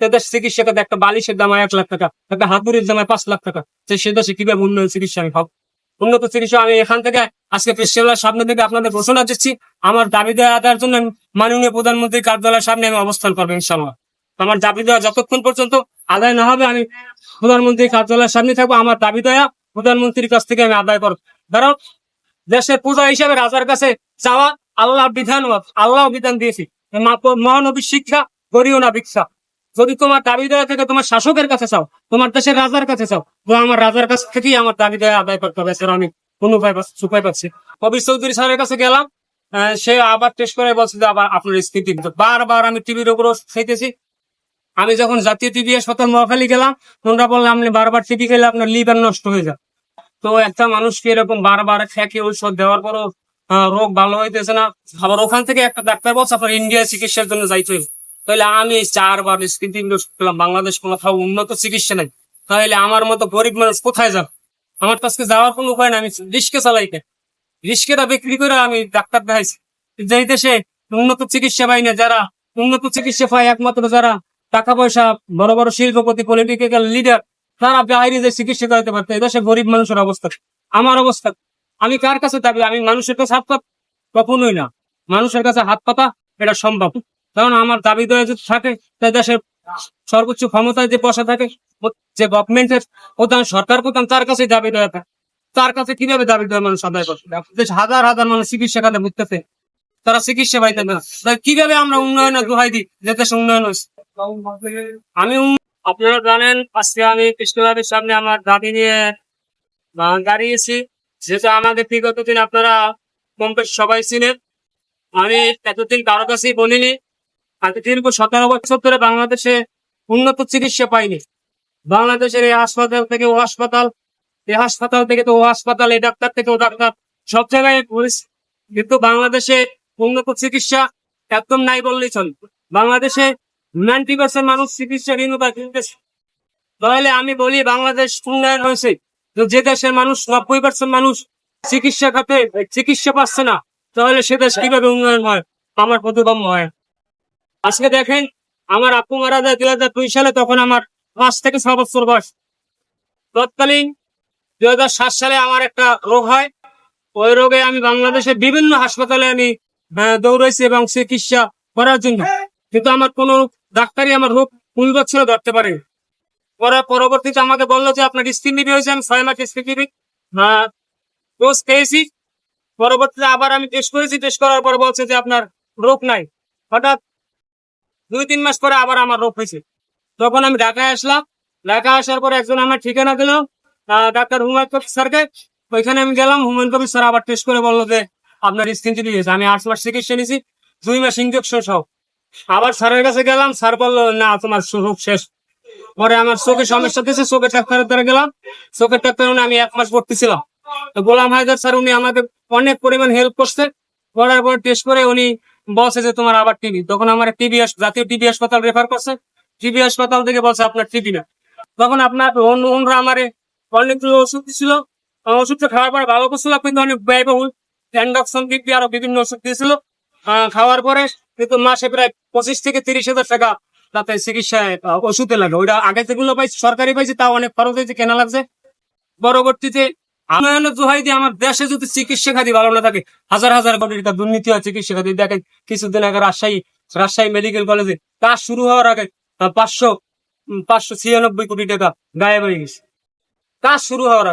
তাদের চিকিৎসা একটা বালিশের দাম এক লাখ টাকা, একটা হাতুড়ির দাম পাঁচ লাখ টাকা। সে দেশে কীভাবে উন্নত চিকিৎসা আমি পাবো উন্নত চিকিৎসা আমি এখান থেকে আজকে প্রেসিডেন্টের সামনে থেকে আপনাদের ঘোষণা দিচ্ছি। আমার দাবি জন্য মাননীয় প্রধানমন্ত্রী কার্যালয়ের সামনে আমি অবস্থান করব ইনশাল্লাহ আমার দাবি দেওয়া যতক্ষণ পর্যন্ত আদায় না হবে, আমি প্রধানমন্ত্রী কার্যালয়ের সামনে থাকব। আমার দাবি দেওয়া প্রধানমন্ত্রীর কাছ থেকে আমি আদায় করব। ধরো, দেশের পূজা হিসাবে রাজার কাছে চাওয়া আল্লাহ বিধান আল্লাহ বিধান দিয়েছি। মহানবীর শিক্ষা করিও না ভিক্ষা। যদি তোমার দাবি দেওয়া থেকে তোমার শাসকের কাছে চাও, তোমার দেশের রাজার কাছে চাও, তো আমার রাজার কাছ থেকেই আমার দাবি দেওয়া আদায় করতে হবে এছাড়া আমি কোনো উপায় উপায় পাচ্ছি। কবির চৌধুরী স্যারের কাছে গেলাম সে আবার টেস্ট করে বলছে যে আবার আপনার স্থিতি বারবার আমি টিভির উপর খাইতেছি আমি যখন জাতীয় টিভি হাসপাতাল মহাখালী গেলাম ওনারা বললাম আপনি বারবার টিভি খেলে আপনার লিভার নষ্ট হয়ে যায় তো একটা মানুষকে এরকম বারবার খেয়ে ঔষধ দেওয়ার পরও রোগ ভালো হইতেছে না। আবার ওখান থেকে একটা ডাক্তার বলছে, আপনার ইন্ডিয়া চিকিৎসার জন্য যাইতে তাহলে আমি চারবার বাংলাদেশ কোথাও উন্নত চিকিৎসা নাই। তাহলে আমার মতো গরিব মানুষ কোথায় যাব? আমার কাছে যাওয়ার কোনো উপায় নাই, আমি রিস্কে চালাইতে। রিস্কেটা বিক্রি করে আমি ডাক্তার দেখাইছি। যেই দেশে উন্নত চিকিৎসা পাই না, যারা উন্নত চিকিৎসা পায় একমাত্র যারা টাকা পয়সা বড় বড় শিল্পপতি পলিটিক্যাল লিডার তারা বাইরে যে চিকিৎসা করাতে পারতো এদেশে গরিব মানুষের অবস্থা। আমার অবস্থা। আমি কার কাছে দাবি আমি মানুষের কাছে হাত পাত কখনোই না। মানুষের কাছে হাত পাতা, এটা সম্ভব। কারণ আমার দাবি দেওয়া যদি থাকে, তাই দেশের সর্বোচ্চ ক্ষমতায় যে বসা থাকে, যে গভর্নমেন্টের প্রধান, সরকার প্রধান, তার কাছে দাবি দেওয়া থাকে। তার কাছে কীভাবে দাবি দেওয়া মানুষ আদায় দেশ হাজার হাজার মানুষ চিকিৎসা খাতে ভুগতেছে। তারা চিকিৎসা পাইতে না। কীভাবে আমরা উন্নয়নের দোহাই দিই? যে দেশে উন্নয়ন হয়েছে। আমি আপনারা জানেন, আজকে আমি কৃষ্ণবাবুর সামনে আমার দাবি নিয়ে দাঁড়িয়েছি। যেহেতু আমাদের বিগত দিন আপনারা কম সবাই ছিলেন আমি এতদিন কারও কাছেই বলিনি। আজ দীর্ঘ সতেরো বছর ধরে বাংলাদেশে উন্নত চিকিৎসা পাইনি বাংলাদেশের এই হাসপাতাল থেকে ও হাসপাতাল, এই হাসপাতাল থেকে তো ও হাসপাতাল, এই ডাক্তার থেকে ও ডাক্তার, সব জায়গায় কিন্তু বাংলাদেশে উন্নত চিকিৎসা একদম নাই বললেই চলে। বাংলাদেশে নাইনটি পার্সেন্ট মানুষ চিকিৎসা ঋণ বা কিনতেছে তাহলে আমি বলি বাংলাদেশ উন্নয়ন হয়েছে। তো যে দেশের মানুষ, নব্বই পার্সেন্ট মানুষ চিকিৎসা খাতে চিকিৎসা পাচ্ছে না, তাহলে সে দেশ কীভাবে উন্নয়ন হয়? আমার প্রতিবম্ব হয়। আজকে দেখেন, আমার আপু মারা যায় দুই হাজার দুই সালে, তখন আমার পাঁচ থেকে ছ বছর বয়স। তৎকালীন দুই হাজার সাত সালে আমার একটা রোগ হয়। ওই রোগে আমি বাংলাদেশের বিভিন্ন হাসপাতালে আমি দৌড়াইছি এবং চিকিৎসা করার জন্য। কিন্তু আমার কোনো ডাক্তারই আমার রোগ কুড়ি বছরে ধরতে পারে পরে পরবর্তীতে আমাকে বলল যে, আপনার স্কিন টিভি হয়েছে, আমি ছয় মাস স্কিন টিভি ডোজ খেয়েছি। পরবর্তীতে আবার আমি টেস্ট করেছি। টেস্ট করার পর বলছে যে, আপনার রোগ নাই। হঠাৎ দুই, তিন মাস পরে আবার আমার রোগ হয়েছে। তখন আমি ঢাকায় আসলাম। ঢাকা আসার পরে একজন আমার ঠিকানা দিল। ডাক্তার হুমায়ুন কবির স্যারকে। ওইখানে আমি গেলাম। হুমায়ুন কবির স্যার আবার টেস্ট করে বলল যে, আপনার স্কিন টিভি হয়েছে আমি আট মাস চিকিৎসা নিয়েছি। দুই মাস ইঞ্জেকশন সহ। আবার স্যারের কাছে গেলাম। স্যার বলল, না, তোমার রোগ শেষ। পরে আমার চোখের সমস্যা দিয়েছে। চোখের ডাক্তারের দ্বারা গেলাম। চোখের ডাক্তার উনি আমি এক মাস ভর্তি ছিলাম। তো গোলাম হায়দার স্যার উনি আমাকে অনেক পরিমাণ হেল্প করছে। করার পর টেস্ট করে উনি বলছে যে তোমার আবার টিবি তখন আমার টিবি জাতীয় টিবি হাসপাতাল রেফার করছে। টিবি হাসপাতাল থেকে বলছে আপনার টিবি না। তখন আপনার অন্যরা আমারে অনেকগুলো ওষুধ দিছিল। ওষুধটা খাওয়ার পরে ভালো করছিল, কিন্তু অনেক ব্যয়বহুল। অ্যান্ডক্সন দিব্যি আরও বিভিন্ন ওষুধ দিয়েছিল। খাওয়ার পরে কিন্তু মাসে প্রায় পঁচিশ থেকে তিরিশ হাজার টাকা তাতে চিকিৎসায় ওষুধে লাগে। ওইটা আগে যেগুলো পাইছি সরকারি পাইছি, তাও অনেক খরচ হয়েছে, কেনা লাগছে। পরবর্তীতে দিয়ে আমার দেশে যদি চিকিৎসা খাতি ভালো না থাকে, হাজার হাজার কোটি টাকা দুর্নীতি হয় চিকিৎসা খাতি। দেখেন, কিছুদিন আগে রাজশাহী রাজশাহী মেডিকেল কলেজে কাজ শুরু হওয়ার আগে পাঁচশো পাঁচশো ছিয়ানব্বই কোটি টাকা গায়েব হয়ে গেছে। কাজ শুরু হওয়ার